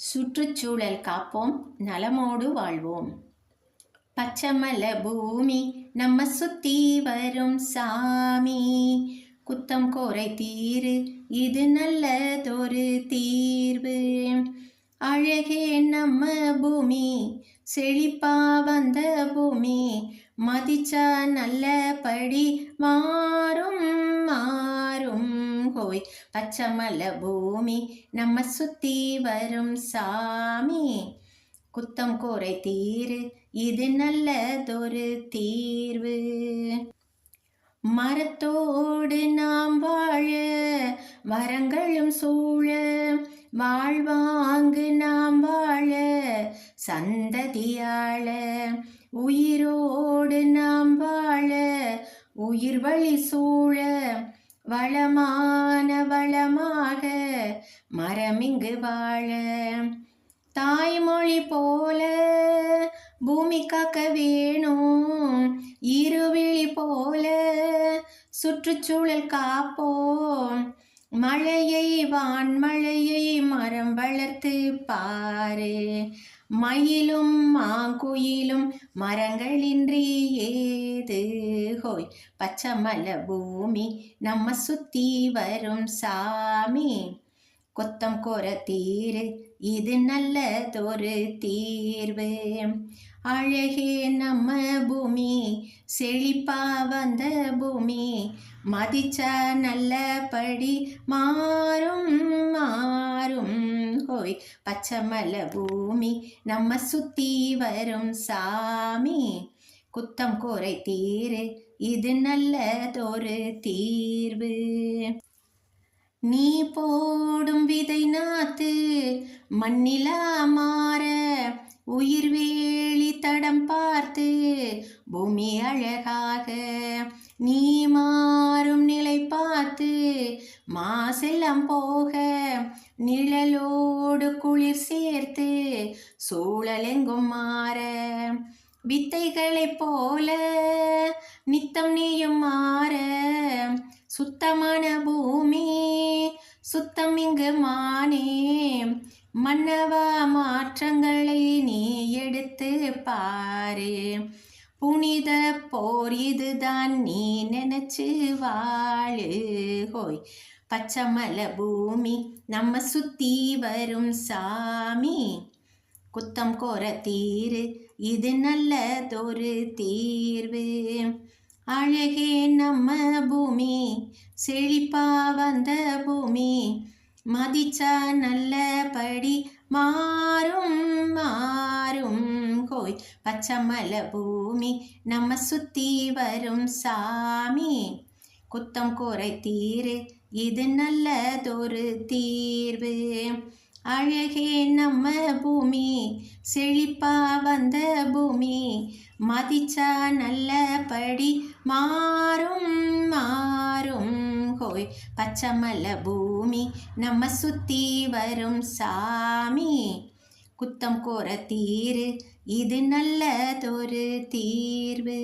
சுற்றுச்சூழல் காப்போம் நலமோடு வாழ்வோம். பச்சமல பூமி நம்ம சுத்தி வரும் சாமி. குத்தம் கோரை தீரு இது நல்லதொரு தீர்வு. அழகே நம்ம பூமி செழிப்பா வந்த பூமி. மதிச்சா நல்லபடி மாறும் மாறும். ஹோய் பச்சமல பூமி நம்ம சுத்தி வரும் சாமி. குத்தம் கோரை தீரு இது நல்லதொரு தீர்வு. மரத்தோடு நாம் வாழ மரங்களும் சூழ வாழ்வாங்கு நாம் வாழ சந்ததியாழ உயிரோடு நாம் வாழ உயிர் வழி சூழ வளமான வளமாக மரமிங்கு வாழ. தாய்மொழி போல பூமி காக்க வேணும். இருவிழி போல சுற்றுச்சூழல் காப்போம். மழையை வான்மழையை மரம் வளர்த்து பாரு. மயிலும் மாங்குயிலும் மரங்களின்றி ஏது? ஹோய் பச்சமல பூமி நம்ம சுத்தி வரும் சாமி. கொத்தம் கோர தீரு இது நல்லதொரு தீர்வு. அழகே நம்ம பூமி செழிப்பா வந்த பூமி. மதிச்சா நல்லபடி மாறும் மாறும். ஹோய் பச்சமல பூமி நம்ம சுத்தி வரும் சாமி. குத்தம் கோரை தீரு இது நல்லதொரு தீர்வு. நீ போடும் விதை நாத்து மண்ணிலா மாற உயிர் வேலி தடம் பார்த்து பூமி அழகாக நீ மாறும் நிலை பார்த்து மாசெல்லாம் போக நிழலோடு குளிர் சேர்த்து சூழலெங்கும் மாற. வித்தைகளைப் போல நித்தம் நீயும் மாற. சுத்தமான பூமி சுத்தம் இங்கு மானே. மன்னவா மாற்றங்களை நீ எடுத்து பாரு. புனித போர் இதுதான் நீ நினைச்சு வாழு. ஹோய். பச்சமல பூமி நம்ம சுத்தி வரும் சாமி. குத்தம் கோர தீரு இது நல்லதொரு தீர்வு. அழகே நம்ம பூமி செழிப்பா வந்த பூமி மதிச்சா நல்லபடி மாறும் மாறும் கோய் பச்சமல பூமி நம்ம சுத்தி வரும் சாமி. குத்தம் குறை தீரு இது நல்லதொரு தீர்வு. அழகே நம்ம பூமி செழிப்பா வந்த பூமி மதிச்சா நல்லபடி மாறும் மாறும் ஹோய். பச்சமல்ல பூமி நம்ம சுத்தி வரும் சாமி. குத்தம் கோர தீரு இது நல்லதொரு தீர்வு.